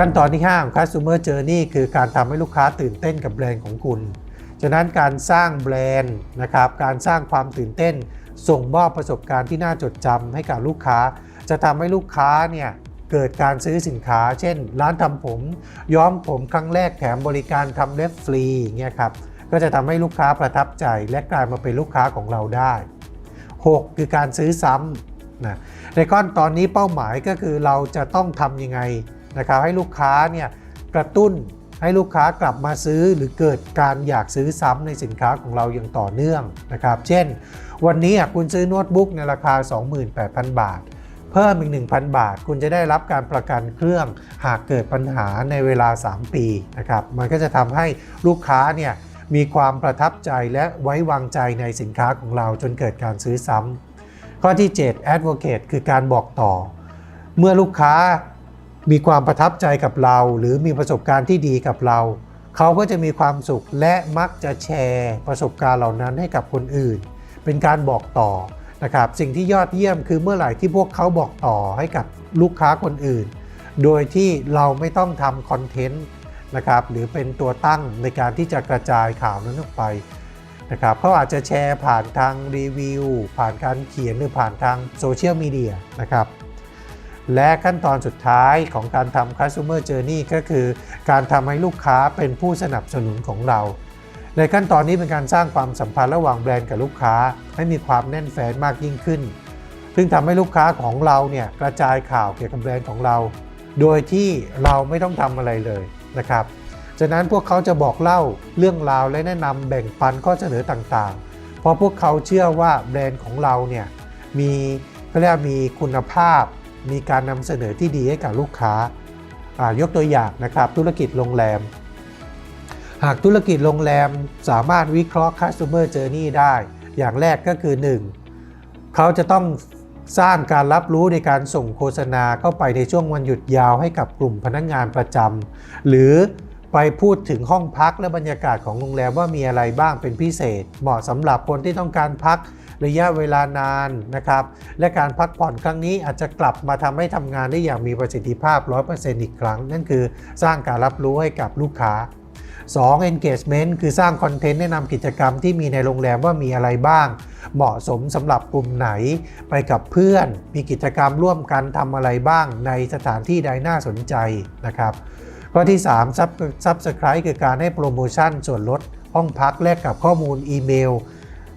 ขั้นตอนที่ 5 ของ Customer Journey คือการทำให้ลูกค้าตื่นเต้นกับแบรนด์ของคุณ ฉะนั้นการสร้างแบรนด์นะครับการสร้างความตื่นเต้น ส่งมอบประสบการณ์ที่น่าจดจำให้กับลูกค้า จะทำให้ลูกค้าเนี่ยเกิดการซื้อสินค้า เช่น ร้านทำผม ย้อมผมครั้งแรกแถมบริการทำเล็บฟรีเงี้ยครับก็จะทำให้ลูกค้าประทับใจและกลายมาเป็นลูกค้าของเราได้ 6 คือการซื้อซ้ำนะในก้นตอนนี้เป้าหมายก็คือเราจะต้องทำยังไง นะครับให้ลูกค้าเนี่ยกระตุ้นให้ลูกค้ากลับมาซื้อหรือเกิดการอยากซื้อซ้ำในสินค้าของเราอย่างต่อเนื่องนะครับ เช่น วันนี้คุณซื้อโน้ตบุ๊กในราคา 28,000 บาท เพิ่มอีก 1,000 บาท คุณจะได้รับการประกันเครื่องหากเกิดปัญหาในเวลา 3 ปีนะครับ มันก็จะทำให้ลูกค้าเนี่ยมีความประทับใจและไว้วางใจในสินค้าของเราจนเกิดการซื้อซ้ำข้อที่ 7 advocate คือการบอกต่อ เมื่อลูกค้า มีความประทับใจกับเรา หรือมีประสบการณ์ที่ดีกับเรา เขาก็จะมีความสุขและมักจะแชร์ประสบการณ์เหล่านั้นให้กับคนอื่น เป็นการบอกต่อนะครับสิ่งที่ยอดเยี่ยมคือเมื่อไหร่ที่พวกเขาบอกต่อให้กับลูกค้าคนอื่น โดยที่เราไม่ต้องทำคอนเทนต์นะครับหรือเป็นตัวตั้งในการที่จะกระจายข่าวนั้นออกไปนะครับเขาอาจจะแชร์ผ่านทางรีวิวผ่านการเขียนหรือผ่านทางโซเชียลมีเดียนะครับ และขั้นตอนสุดท้ายของการทำ customer journey ก็คือ การทำให้ลูกค้าเป็นผู้สนับสนุนของเรา ในขั้นตอนนี้เป็นการสร้างความสัมพันธ์ระหว่างแบรนด์กับลูกค้า ให้มีความแน่นแฟ้นมากยิ่งขึ้น ซึ่งทำให้ลูกค้าของเราเนี่ยกระจายข่าวเกี่ยวกับแบรนด์ของเรา โดยที่เราไม่ต้องทำอะไรเลยนะครับ จากนั้นพวกเขาจะบอกเล่าเรื่องราวและแนะนำแบ่งปันข้อเสนอต่างๆ เพราะพวกเขาเชื่อว่าแบรนด์ของเราเนี่ยมีเขาเรียกมีคุณภาพ มีการนำเสนอที่ดีให้กับลูกค้า ยกตัวอย่างนะครับธุรกิจโรงแรม หากธุรกิจโรงแรมสามารถวิเคราะห์ customer journey ได้ อย่างแรกก็คือ 1. เขาจะต้องสร้างการรับรู้ในการส่งโฆษณาเข้าไปในช่วงวันหยุดยาวให้กับกลุ่มพนักงงานประจำหรือ ไปพูดถึงห้องพักและบรรยากาศของโรงแรมว่ามีอะไรบ้างเป็นพิเศษ เหมาะสำหรับคนที่ต้องการพักระยะเวลานานนะครับ และการพักผ่อนครั้งนี้อาจจะกลับมาทำให้ทำงานได้อย่างมีประสิทธิภาพ 100%อีกครั้ง นั่นคือสร้างการรับรู้ให้กับลูกค้า 2. engagement คือสร้างคอนเทนต์แนะนำกิจกรรมที่มีในโรงแรมว่ามีอะไรบ้าง เหมาะสมสำหรับกลุ่มไหน ไปกับเพื่อน มีกิจกรรมร่วมกันทำอะไรบ้างในสถานที่ใดน่าสนใจนะครับ ข้อที่3 Sub Subscribe คือการให้โปรโมชั่นส่วนลดห้องพักแลกกับข้อมูลอีเมล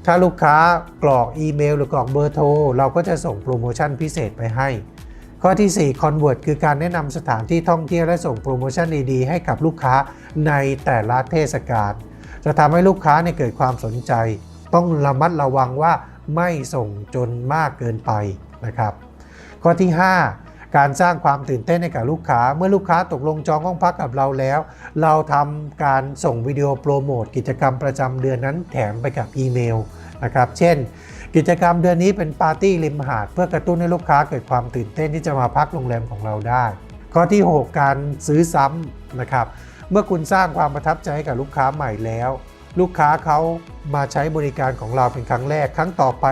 ถ้าลูกค้ากรอกอีเมล หรือกรอกเบอร์โทร เราก็จะส่งโปรโมชั่นพิเศษไปให้ ข้อที่ 4 Convert คือการแนะนำสถานที่ท่องเที่ยวและส่งโปรโมชั่นดีๆ ให้กับลูกค้าในแต่ละเทศกาลจะทำให้ลูกค้าเนี่ยเกิดความสนใจ ต้องระมัดระวังว่าไม่ส่งจนมากเกินไปนะครับ ข้อที่ 5 การสร้างความตื่นเต้นให้กับลูกค้า เมื่อลูกค้าตกลงจองห้องพักกับเราแล้ว เราทำการส่งวิดีโอโปรโมทกิจกรรมประจำเดือนนั้นแถมไปกับอีเมลนะครับ เช่น กิจกรรมเดือนนี้เป็นปาร์ตี้ริมหาด เพื่อกระตุ้นให้ลูกค้าเกิดความตื่นเต้นที่จะมาพักโรงแรมของเราได้ ข้อที่ 6 การซื้อซ้ำนะครับ เมื่อคุณสร้างความประทับใจให้กับลูกค้าใหม่แล้ว ลูกค้าเขามาใช้บริการของเราเป็นครั้งแรก ครั้งต่อไป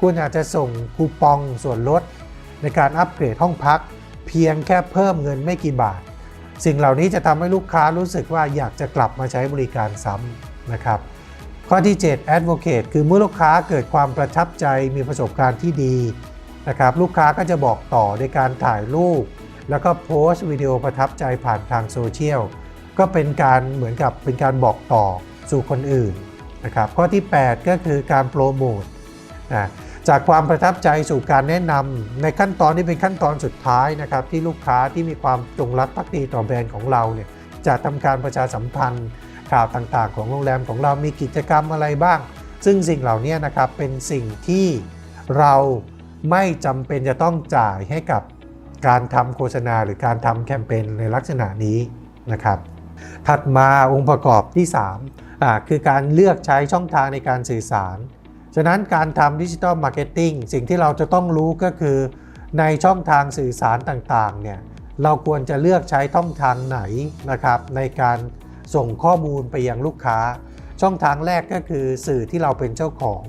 คุณอาจจะส่งคูปองส่วนลด ในการอัปเกรดห้องพัก เพียงแค่เพิ่มเงินไม่กี่บาท สิ่งเหล่านี้จะทำให้ลูกค้ารู้สึกว่าอยากจะกลับมาใช้บริการซ้ำนะครับ ข้อที่ 7 advocate คือเมื่อลูกค้าเกิดความประทับใจมีประสบการณ์ที่ดีนะครับลูกค้าก็จะบอกต่อโดยการถ่ายรูป แล้วก็โพสต์วิดีโอประทับใจผ่านทางโซเชียลก็เป็นการเหมือนกับเป็นการบอกต่อสู่คนอื่นนะครับข้อที่ 8 ก็คือการโปรโมทนะ จากความประทับใจสู่การแนะนำในขั้นตอนที่เป็นขั้นตอนสุดท้ายนะครับที่ลูกค้าที่มีความจงรักภักดีต่อแบรนด์ของเราเนี่ยจะทำการประชาสัมพันธ์ข่าวต่างๆ ของโรงแรมของเรามีกิจกรรมอะไรบ้าง ซึ่งสิ่งเหล่านี้นะครับเป็นสิ่งที่เราไม่จำเป็นจะต้องจ่ายให้กับการทำโฆษณาหรือการทำแคมเปญในลักษณะนี้นะครับ ถัดมาองค์ประกอบที่3อ่าคือการเลือกใช้ช่องทางในการสื่อสาร ฉะนั้นการทำดิจิทัลมาร์เก็ตติ้งสิ่งที่เราจะต้องรู้ก็คือ ในช่องทางสื่อสารต่างๆเนี่ยเราควรจะเลือกใช้ช่องทางไหนนะครับในการส่งข้อมูลไปยังลูกค้า ช่องทางแรกก็คือสื่อที่เราเป็นเจ้าของ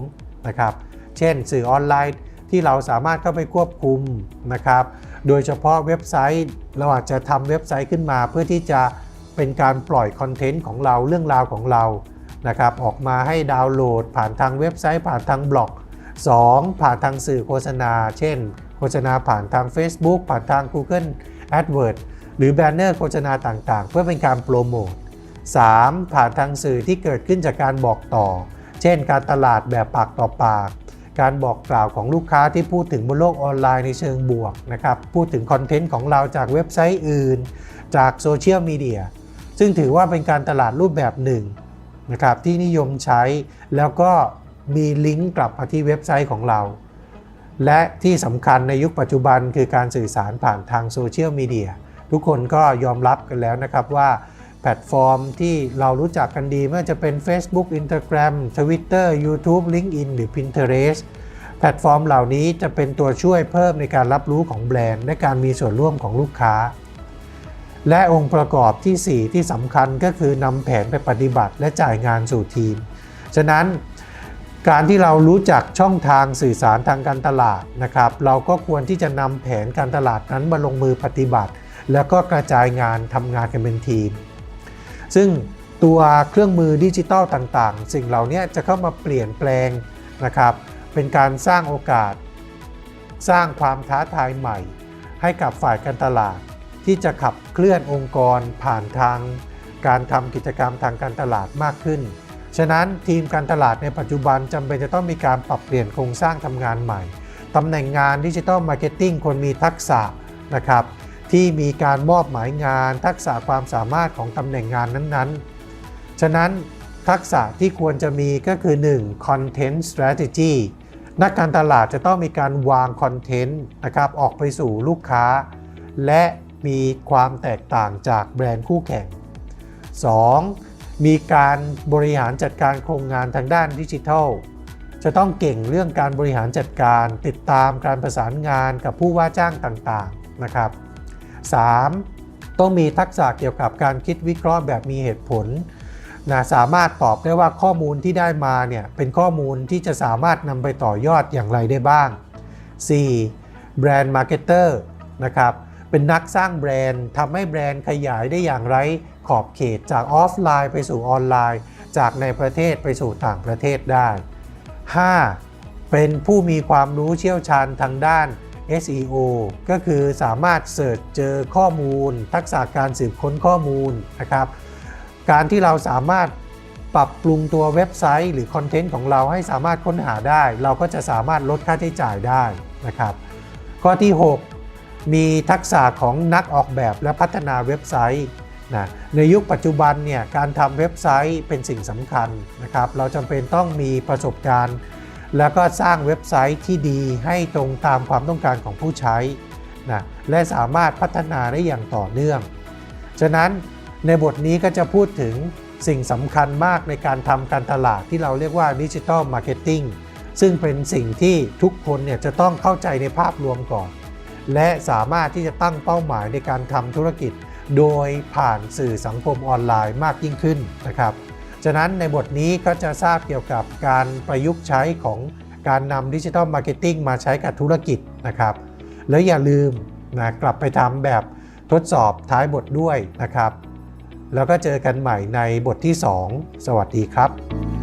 นะครับเช่น สื่อออนไลน์ที่เราสามารถเข้าไปควบคุมนะครับโดยเฉพาะเว็บไซต์เราอาจจะทำเว็บไซต์ขึ้นมา เพื่อที่จะเป็นการปล่อยคอนเทนต์ของเราเรื่องราวของเรา นะครับออกมาให้ดาวน์โหลด ผ่านทางเว็บไซต์ผ่านทางบล็อก 2. ผ่านทางสื่อโฆษณา เช่น โฆษณาผ่านทาง Facebook ผ่านทาง Google AdWords หรือแบนเนอร์โฆษณาต่างๆ เพื่อเป็นการโปรโมท 3. ผ่านทางสื่อที่เกิดขึ้นจากการบอกต่อ เช่น การตลาดแบบปากต่อปาก การบอกกล่าวของลูกค้าที่พูดถึงบนโลกออนไลน์ในเชิงบวกนะครับ พูดถึงคอนเทนต์ของเราจากเว็บไซต์อื่น จากโซเชียลมีเดีย ซึ่งถือว่าเป็นการตลาดรูปแบบหนึ่ง นะครับที่นิยมใช้แล้วก็มีลิงก์กลับมาที่เว็บไซต์ของเรา และที่สำคัญในยุคปัจจุบันคือการสื่อสารผ่านทางโซเชียลมีเดียทุกคนก็ยอมรับกันแล้วนะครับว่าแพลตฟอร์มที่เรารู้จักกันดีไม่ว่าจะเป็น Facebook Instagram Twitter YouTube LinkedIn หรือ Pinterest แพลตฟอร์มเหล่านี้จะเป็นตัวช่วยเพิ่มในการรับรู้ของแบรนด์ และการมีส่วนร่วมของลูกค้า และองค์ประกอบที่ 4 ที่สำคัญก็คือนำแผนไปปฏิบัติและจ่ายงานสู่ทีม ฉะนั้นการที่เรารู้จักช่องทางสื่อสารทางการตลาดนะครับ เราก็ควรที่จะนำแผนการตลาดนั้นมาลงมือปฏิบัติ แล้วก็กระจายงานทำงานกันเป็นทีม ซึ่งตัวเครื่องมือดิจิตอลต่างๆ สิ่งเหล่านี้จะเข้ามาเปลี่ยนแปลงนะครับ เป็นการสร้างโอกาส สร้างความท้าทายใหม่ ให้กับฝ่ายการตลาด ที่จะขับเคลื่อนองค์กรผ่านทางการทำกิจกรรมทางการตลาดมากขึ้น ฉะนั้นทีมการตลาดในปัจจุบันจำเป็นจะต้องมีการปรับเปลี่ยนโครงสร้างทำงานใหม่ตำแหน่งงานดิจิทัลมาร์เก็ตติ้งควรมีทักษะนะครับที่มีการมอบหมายงาน ทักษะความสามารถของตำแหน่งงานนั้นๆ ฉะนั้นทักษะที่ควรจะมีก็คือ 1. Content Strategy นักการตลาดจะต้องมีการวางคอนเทนต์นะครับออกไปสู่ลูกค้า และ มีความแตกต่างจากแบรนด์คู่แข่ง 2. มีการบริหารจัดการโครงงานทางด้านดิจิทัล จะต้องเก่งเรื่องการบริหารจัดการติดตามการประสานงานกับผู้ว่าจ้างต่างๆนะครับ 3. ต้องมีทักษะเกี่ยวกับการคิดวิเคราะห์แบบมีเหตุผลนะสามารถตอบได้ว่าข้อมูลที่ได้มาเนี่ยเป็นข้อมูลที่จะสามารถนำไปต่อยอดอย่างไรได้บ้าง 4. แบรนด์มาร์เก็ตเตอร์นะครับ เป็นนักสร้างแบรนด์ทำให้แบรนด์ขยายได้อย่างไรขอบเขตจากออฟไลน์ไปสู่ออนไลน์ จากในประเทศไปสู่ต่างประเทศได้ 5. เป็นผู้มีความรู้เชี่ยวชาญทางด้าน SEO ก็คือสามารถเสิร์ชเจอข้อมูล ทักษะการสืบค้นข้อมูลนะครับ การที่เราสามารถปรับปรุงตัวเว็บไซต์ หรือคอนเทนต์ของเราให้สามารถค้นหาได้ เราก็จะสามารถลดค่าใช้จ่ายได้นะครับ ข้อที่ 6 มีทักษะของนักออกแบบและพัฒนาเว็บไซต์นะในยุคปัจจุบันเนี่ยการทำเว็บไซต์เป็นสิ่งสำคัญนะครับ เราจำเป็นต้องมีประสบการณ์ แล้วก็สร้างเว็บไซต์ที่ดีให้ตรงตามความต้องการของผู้ใช้นะและสามารถพัฒนาได้อย่างต่อเนื่อง ฉะนั้นในบทนี้ก็จะพูดถึงสิ่งสำคัญมากในการทำการตลาดที่เราเรียกว่าดิจิทัลมาร์เก็ตติ้งซึ่งเป็นสิ่งที่ทุกคนเนี่ยจะต้องเข้าใจในภาพรวมก่อน และสามารถที่จะตั้งเป้าหมายในการทำธุรกิจ โดยผ่านสื่อสังคมออนไลน์มากยิ่งขึ้นนะครับฉะนั้นในบทนี้ก็จะทราบเกี่ยวกับการประยุกต์ใช้ของการนำดิจิทัลมาร์เก็ตติ้งมาใช้กับธุรกิจนะครับ แล้วอย่าลืมนะกลับไปทำแบบทดสอบท้ายบทด้วยนะครับ แล้วก็เจอกันใหม่ในบทที่ 2 สวัสดีครับ